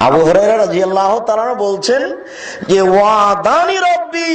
আবু রাদিয়াল্লাহু তাআলা বলছেন যে, ওয়াদানি রব্বি।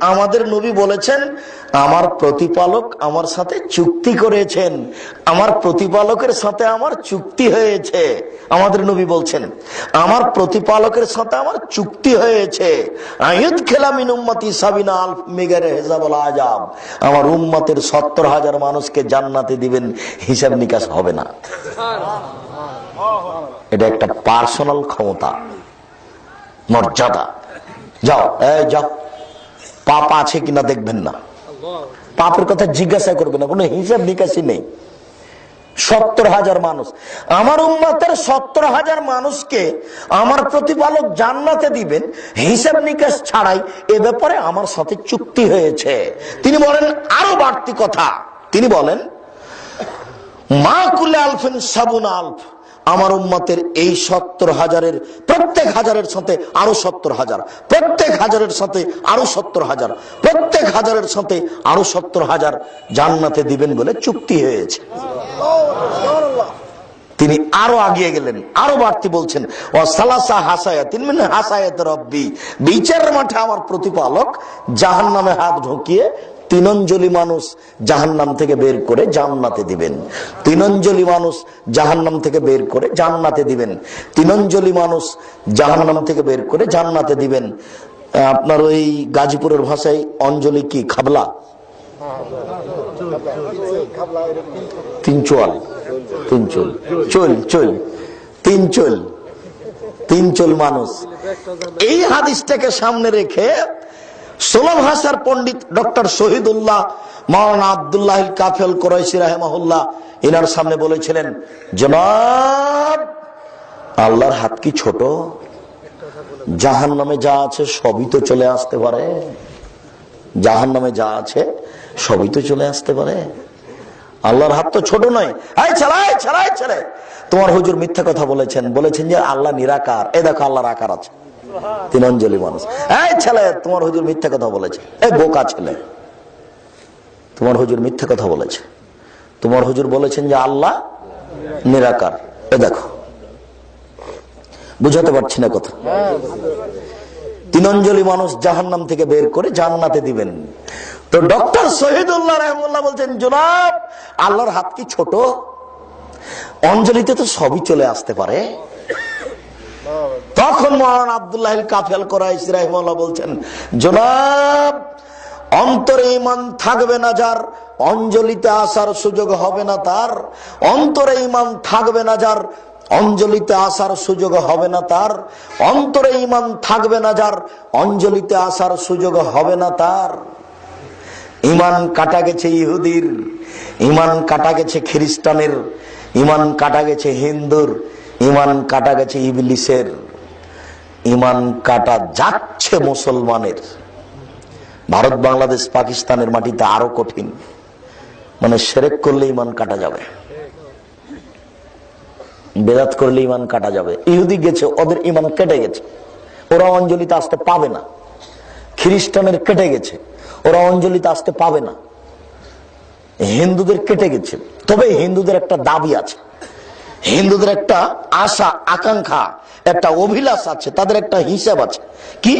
আমাদের নবী বলেছেন, আমার প্রতিপালক আমার সাথে চুক্তি করেছেন। আমার প্রতিপালকের সাথে আমার চুক্তি হয়েছে। আমাদের নবী বলছেন, আমার প্রতিপালকের সাথে আমার চুক্তি হয়েছে। আয়ুদ খেলামিন উম্মতি সাবিনা আলফ মেগারে হেজাবল আজাব আমার উম্মতের সত্তর হাজার মানুষকে জান্নাতে দিবেন, হিসাব নিকাশ হবে না। এটা একটা পার্সোনাল ক্ষমতা, মর্যাদা। যাও, এই যাও। পাপ আছে কিনা দেখবেন না। পাপের কথা জিজ্ঞাসা করবে না, কোনো হিসাব নিকাশই নেই। সত্তর হাজার মানুষ। আমার উম্মাতের সত্তর হাজার মানুষকে আমার প্রতিপালক জান্নাতে দিবেন, হিসাব নিকাশ ছাড়াই এ ব্যাপারে আমার সাথে চুক্তি হয়েছে। তিনি বলেন, আরও বাড়তি কথা। তিনি বলেন, মা কুলে আলফেন সাবুন আলফ। আমার উম্মতের এই সত্তর হাজারের, প্রত্যেক হাজারের সাথে আরও সত্তর হাজার। প্রত্যেক হাজারের সাথে আরও সত্তর হাজার। প্রত্যেক হাজারের সাথে আরও সত্তর হাজার জান্নাতে দিবেন বলে চুক্তি হয়েছে। তিনি আরও আগিয়ে গেলেন, আরও বাড়তি বলছেন, ও সালাসা হাসায়া হাসায়াত রব্বি। বিচারের মাঠে আমার প্রতিপালক জাহান নামে হাত ঢুকিয়ে তিনঞ্জলি মানুষ জাহান্নাম থেকে বের করে জান্নাতে দিবেন। তিনঞ্জলি মানুষ জাহান্নাম থেকে বের করে জান্নাতে দিবেন। তিনঞ্জলি মানুষ জাহান্নাম থেকে বের করে জান্নাতে দিবেন। আপনার ওই গাজীপুরের ভাষায় অঞ্জলি কি, খাবলা? তিন চোয়াল তিন চুল চুল। চুল তিন চুল তিন চুল মানুষ। এই হাদিসটাকে সামনে রেখে ষোলো ভাষার পণ্ডিত ডক্টর শহীদুল্লাহ মাওলানা আবদুল্লাহ কাফেল কোরাইশি রাহেমাহুল্লাহ ইনার সামনে বলেছিলেন, জনাব, আল্লাহর হাত কি ছোট? জাহান নামে যা আছে সবই তো চলে আসতে পারে। জাহান নামে যা আছে সবই তো চলে আসতে পারে। আল্লাহর হাত তো ছোট নয়। ছেলে তোমার হুজুর মিথ্যা কথা বলেছেন। বলেছেন যে, আল্লাহ নিরাকার। এ দেখো, আল্লাহর আকার আছে। তিন অঞ্জলি মানুষ। এই ছেলে, তোমার হুজুর মিথ্যা কথা বলেছে। এই বোকা ছেলে। তোমার হুজুর মিথ্যা কথা বলেছে। তোমার হুজুর বলেছেন যে আল্লাহ নিরাকার। এ দেখো। বুঝাতে পারছি না কথা। তিনঞ্জলি মানুষ জাহান্নাম থেকে বের করে জান্নাতে দিবেন। তো ডক্টর শহীদুল্লাহ রহমুল্লাহ বলছেন, জনাব, আল্লাহর হাত কি ছোট? অঞ্জলিতে তো সবই চলে আসতে পারে। তখন মহান আবদুল্লাহ কাফেল করাই রহমুল্লাহ বলছেন, জনাব, অন্তরে ইমান থাকবে না যার, অঞ্জলিতে আসার সুযোগ হবে না তার। অন্তরে ইমান থাকবে না যার, অঞ্জলিতে আসার সুযোগ হবে না তার। অন্তরে ইমান থাকবে না যার, অঞ্জলিতে আসার সুযোগ হবে না তার। ইমান কাটা গেছে ইহুদির ইমান কাটা গেছে খ্রিস্টানের ইমান কাটা গেছে হিন্দুর। ইমান কাটা গেছে ইবলিসের। ইমান কাটা যাচ্ছে মুসলমানের। ভারত, বাংলাদেশ, পাকিস্তানের মাটিতে আরও কঠিন। মানে সেরেক করলে ইমান কাটা যাবে। বেদাত করলে ইমান কাটা যাবে। ইহুদি গেছে, ওদের ইমান কেটে গেছে। ওরা অঞ্জলিতে আসতে পাবে না। খ্রিস্টানের কেটে গেছে। ওরা অঞ্জলিতে আসতে পাবে না। হিন্দুদের কেটে গেছে। তবে হিন্দুদের একটা দাবি আছে। হিন্দুদের একটা আশা, আকাঙ্ক্ষা, একটা অভিলাষ আছে, তাদের একটা হিসাব আছে। কি?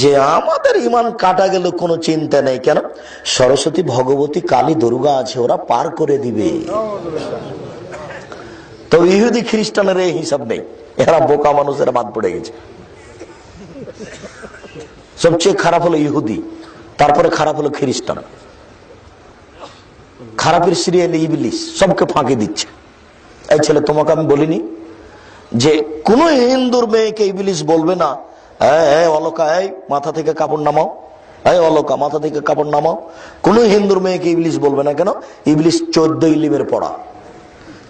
যে আমাদের ইমান কাটা গেল কোনো চিন্তা নেই, কেন? সরস্বতী ভগবতী কালী দুর্গা আছে, ওরা পার করে দিবে। তো ইহুদি খ্রিস্টানের এই হিসাব নেই, এরা বোকা মানুষেরা বাদ পড়ে গেছে। সবচেয়ে খারাপ হলো ইহুদি, তারপরে খারাপ হলো খ্রিস্টান। খারাপের সিরিয়াল ইবলিস, সবকে ফাঁকি দিচ্ছে। এই ছেলে তোমাকে আমি বলিনি যে কোন হিন্দুর মেয়েকে ইবলিস বলবে না "এই, এই, অলকা এই মাথা থেকে কাপড় নামাও এই অলকা মাথা থেকে কাপড় নামাও। কোন হিন্দুর মেয়েকে ইবলিস বলবে না কেন? ইবলিস চোদ্দ ইলিমের পড়া।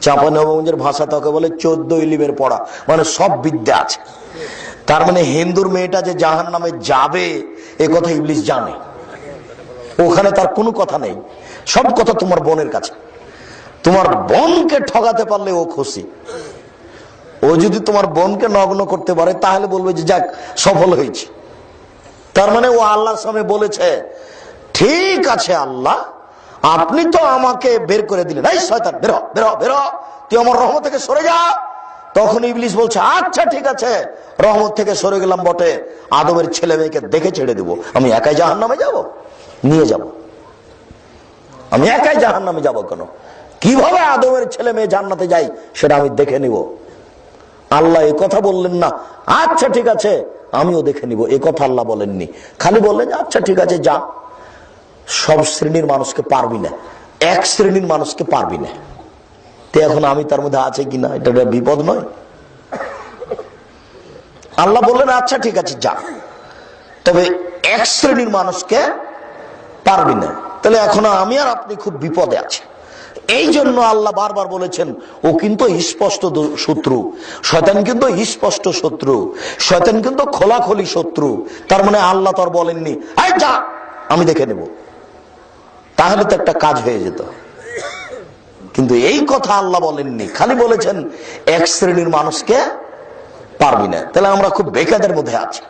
চাঁপানগঞ্জের ভাষা তাকে বলে চোদ্দ ইলিমের পড়া। মানে সব বিদ্যা আছে। তার মানে হিন্দুর মেয়েটা যে জাহান নামে যাবে এ কথা ইবলিস জানে। ওখানে তার কোনো কথা নেই। সব কথা তোমার বোনের কাছে। তোমার বোনকে ঠগাতে পারলে ও খুশি। ও যদি তোমার বোনকে নগ্ন করতে পারে, তাহলে বলবে যে, যাক, সফল হয়েছে। তার মানে ও আল্লাহর সামনে বলেছে, ঠিক আছে আল্লাহ, আপনি তো আমাকে বের করে দিলেন। এই শয়তান, বেরো বেরো বেরো তুই আমার রহমত থেকে সরে যা। তখন ইবলিস বলছে আচ্ছা ঠিক আছে, রহমত থেকে সরে গেলাম বটে, আদমের ছেলে মেয়েকে দেখে ছেড়ে দেবো। আমি একাই জাহান নামে যাব? নিয়ে যাব। আমি একাই জাহান নামে যাব কেন? কীভাবে আদমের ছেলে মেয়ে জান্নাতে যাই, সেটা আমি দেখে নিব। আল্লাহ এ কথা বললেন না আচ্ছা ঠিক আছে, আমিও দেখে নিব। এ কথা আল্লাহ বলেননি। খালি বললেন আচ্ছা ঠিক আছে, যা। সব শ্রেণির মানুষকে পারবি না। এক শ্রেণির মানুষকে পারবি না। তো এখন আমি তার মধ্যে আছে কিনা এটা বিপদ নয়। আল্লাহ বললেন আচ্ছা ঠিক আছে, যা। তবে এক শ্রেণির মানুষকে পারবি না। তাহলে এখন আমি আর আপনি খুব বিপদে আছে। এই জন্য আল্লাহ বারবার বলেছেন, ও কিন্তু স্পষ্ট শত্রু। শয়তান কিন্তু স্পষ্ট শত্রু। শয়তান কিন্তু খোলাখলি শত্রু। তার মানে আল্লাহ তোর বলেননি যা, আমি দেখে নেব। তাহলে তো একটা কাজ হয়ে যেত। কিন্তু এই কথা আল্লাহ বলেননি, খালি বলেছেন, এক শ্রেণির মানুষকে পারবি না। তাহলে আমরা খুব বেকাদের মধ্যে আছি।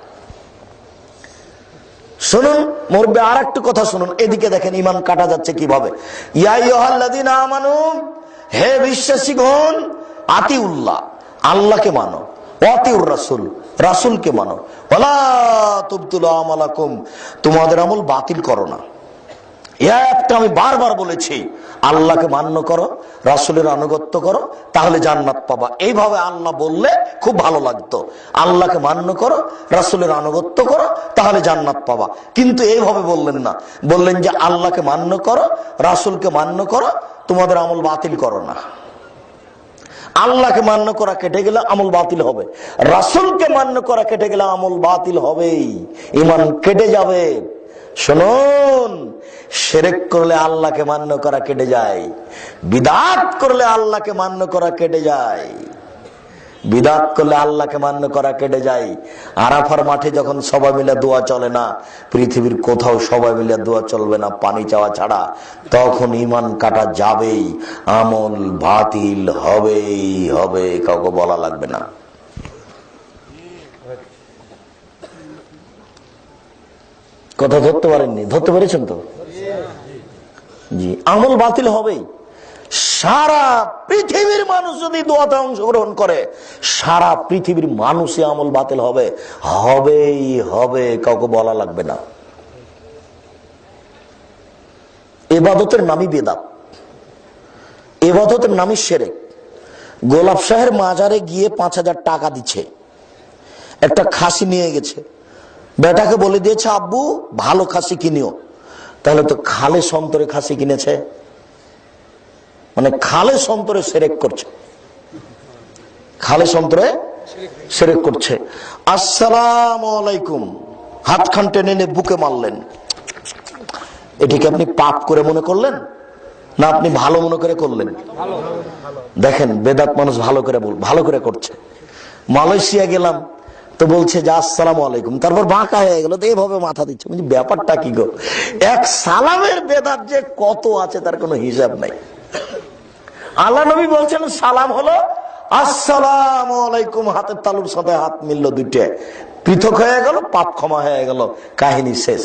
শুনুন, মরবে আর একটু কথা শুনুন, এদিকে দেখেন ইমান কাটা যাচ্ছে কীভাবে। হে বিশ্বাসী বিশ্বাসীগণ আতি উল্লাহ আল্লাহকে মানো অতিউর রাসুল, রাসুলকে মানো। ওলা তুবতুল আমালাকুম, তোমাদের আমল বাতিল করো না। একটা আমি বারবার বলেছি। আল্লাহকে মান্য করো, রাসুলের আনুগত্য করো, তাহলে জান্নাত পাবা। এইভাবে আল্লাহ বললে খুব ভালো লাগতো। আল্লাহকে মান্য করো, রাসুলের আনুগত্য করো, তাহলে জান্নাত পাবা। কিন্তু এইভাবে বললেন না। বললেন যে আল্লাহকে মান্য করো, রাসুলকে মান্য করো, তোমাদের আমল বাতিল করো না। আল্লাহকে মান্য করা কেটে গেলে আমল বাতিল হবে। রাসুলকে মান্য করা কেটে গেলে আমল বাতিল হবেই। ইমান কেটে যাবে। শুনুন সেরেক করলে আল্লাহকে মান্য করা কেটে যায়। বিদাত করলে আল্লাহকে মান্য করা কেটে যায়। বিদাত করলে আল্লাহকে মান্য করা কেটে যায়। আরাফার মাঠে যখন সবাই মিলে দোয়া চলে না, পৃথিবীর কোথাও সবাই মিলে দোয়া চলবে না পানি চাওয়া ছাড়া, তখন ইমান কাটা যাবেই, আমল বাতিল হবেই, হবে, কাউকে বলা লাগবে না। কথা ধরতে পারেননি, ধরতে পেরেছেন তো? জি, আমল বাতিল হবেই। সারা পৃথিবীর মানুষ যদি দোয়াতে অংশগ্রহণ করে, সারা পৃথিবীর মানুষই আমল বাতিল হবে। হবেই, হবে, কাউকে বলা লাগবে না। এবাদতের নামই বেদাত। এবাদতের নামই সেরেক। গোলাপ শাহের মাজারে গিয়ে পাঁচ হাজার টাকা দিচ্ছে। একটা খাসি নিয়ে গেছে। বেটাকে বলে দিয়েছে, আব্বু, ভালো খাসি কিনিও। তাহলে তো খালে সন্তরে খাসি কিনেছে। মানে খালে সন্তরে সেরেক করছে। খালে সন্তরে সেরেক করছে। আসসালাম আলাইকুম। হাত খান টেনে এনে বুকে মারলেন। এটিকে আপনি পাপ করে মনে করলেন? না, আপনি ভালো মনে করে করলেন? দেখেন, বেদাত মানুষ ভালো করে ভালো করে করছে। মালয়েশিয়া গেলাম। তো বলছে যে আসসালাম আলাইকুম। তারপর বাঁকা হয়ে গেল তো এইভাবে মাথা দিচ্ছে। বলছি, ব্যাপারটা কি গো? এক সালামের বেদাত যে কত আছে তার কোনো হিসাব নাই। আল্লাহ নবী বলছেন সালাম হলো আসসালাম আলাইকুম। হাতের তালুর সাথে হাত মিললো দুইটা। পৃথক হয়ে গেল পাপ ক্ষমা হয়ে গেল কাহিনী শেষ।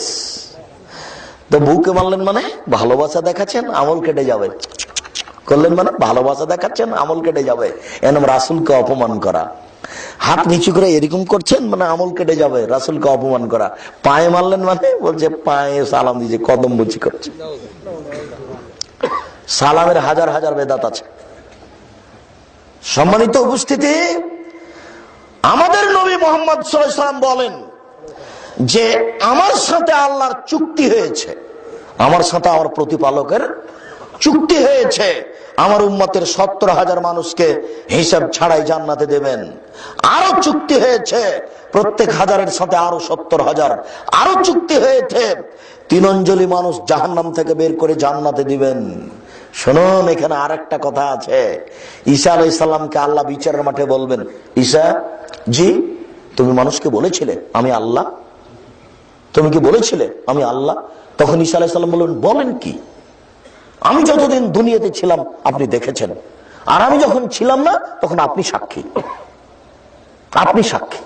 তো বউকে মারলেন মানে ভালোবাসা দেখাচ্ছেন আমল কেটে যাবে। করলেন মানে ভালোবাসা দেখাচ্ছেন আমল কেটে যাবে। এরম রাসুলকে অপমান করা। হাত নিচু করে এরকম করছেন মানে আমল কেটে যাবে, রাসুলকে অপমান করা। পায়ে মারলেন মানে বলছে, পায়ে সালাম দিয়েছে কদম বুচি করছে। সালামের হাজার হাজার বেদাত আছে। সম্মানিত উপস্থিতি, আমাদের নবী মোহাম্মদ সাল্লাম বলেন যে, আমার সাথে আল্লাহর চুক্তি হয়েছে। আমার সাথে আমার প্রতিপালকের চুক্তি হয়েছে। আমার উম্মতের সত্তর হাজার মানুষকে হিসাব ছাড়াই জান্নাতে দেবেন। আরও চুক্তি হয়েছে, প্রত্যেক হাজারের সাথে আরও সত্তর হাজার। আরও চুক্তি হয়েছে তিন অঞ্জলি মানুষ জাহান্নাম থেকে বের করে জান্নাতে দিবেন। শুনুন, এখানে আর একটা কথা আছে। ঈশা আলাই সাল্লামকে আল্লাহ বিচারের মাঠে বলবেন ঈশা জি, তুমি মানুষকে বলেছিলে, আমি আল্লাহ? তুমি কি বলেছিলে, আমি আল্লাহ? তখন ঈসা আলাইসাল্লাম বললেন, বলেন কি? আমি যতদিন দুনিয়াতে ছিলাম, আপনি দেখেছেন। আর আমি যখন ছিলাম না, তখন আপনি সাক্ষী। আপনি সাক্ষী।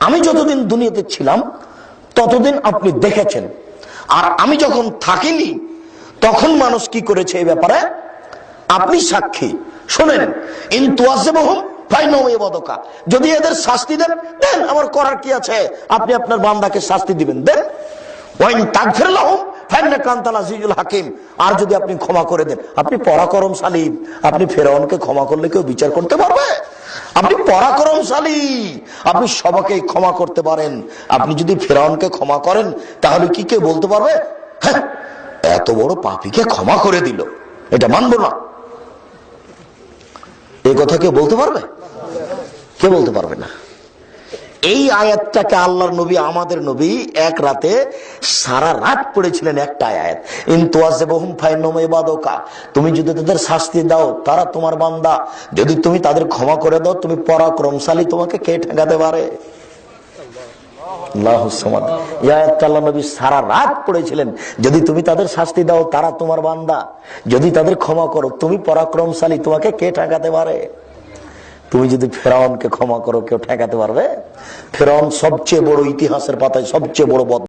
আমি যতদিন দুনিয়াতে ছিলাম, ততদিন আপনি দেখেছেন। আর আমি যখন থাকিনি, তখন মানুষ কি করেছে এই ব্যাপারে? আপনি সাক্ষী। শোনেন যদি এদের শাস্তি দেন দেন, আমার করার কি আছে? আপনি আপনার বান্দাকে শাস্তি দিবেন, দেন। ওয়াইন তাগফির লাহুম ফাইন্নাকা আনতাল আজিজুল হাকিম। আর যদি আপনি ক্ষমা করে দেন, আপনি আপনি ফেরাউনকে ক্ষমা করলে কেউ বিচার করতে পারবে? আপনি আপনি সবাকে ক্ষমা করতে পারেন। আপনি যদি ফেরাউনকে ক্ষমা করেন, তাহলে কি কেউ বলতে পারবে? হ্যাঁ এত বড় পাপিকে ক্ষমা করে দিল। এটা মানবো না। এই কথা কেউ বলতে পারবে? কে বলতে পারবে না। এই আয়াতটাকে আল্লাহর নবী, আমাদের নবী এক রাতে সারা রাত পড়েছিলেন একটা আয়াত। ইবাদকা। তুমি যদি তাদের শাস্তি দাও, তারা তোমার বান্দা। যদি তুমি তাদের ক্ষমা করে দাও, তুমি পরাক্রমশালী তোমাকে কে ঠেকাতে পারে? সারা রাত পড়েছিলেন। যদি তুমি তাদের শাস্তি দাও, তারা তোমার বান্দা। যদি তাদের ক্ষমা করো, তুমি পরাক্রমশালী তোমাকে কে ঠেকাতে পারে? তুমি যদি ফেরাউনকে ক্ষমা করো, কেউ ঠেকাতে পারবে? ফেরাউন সবচেয়ে বড় ইতিহাসের পাতায় সবচেয়ে বড় বদ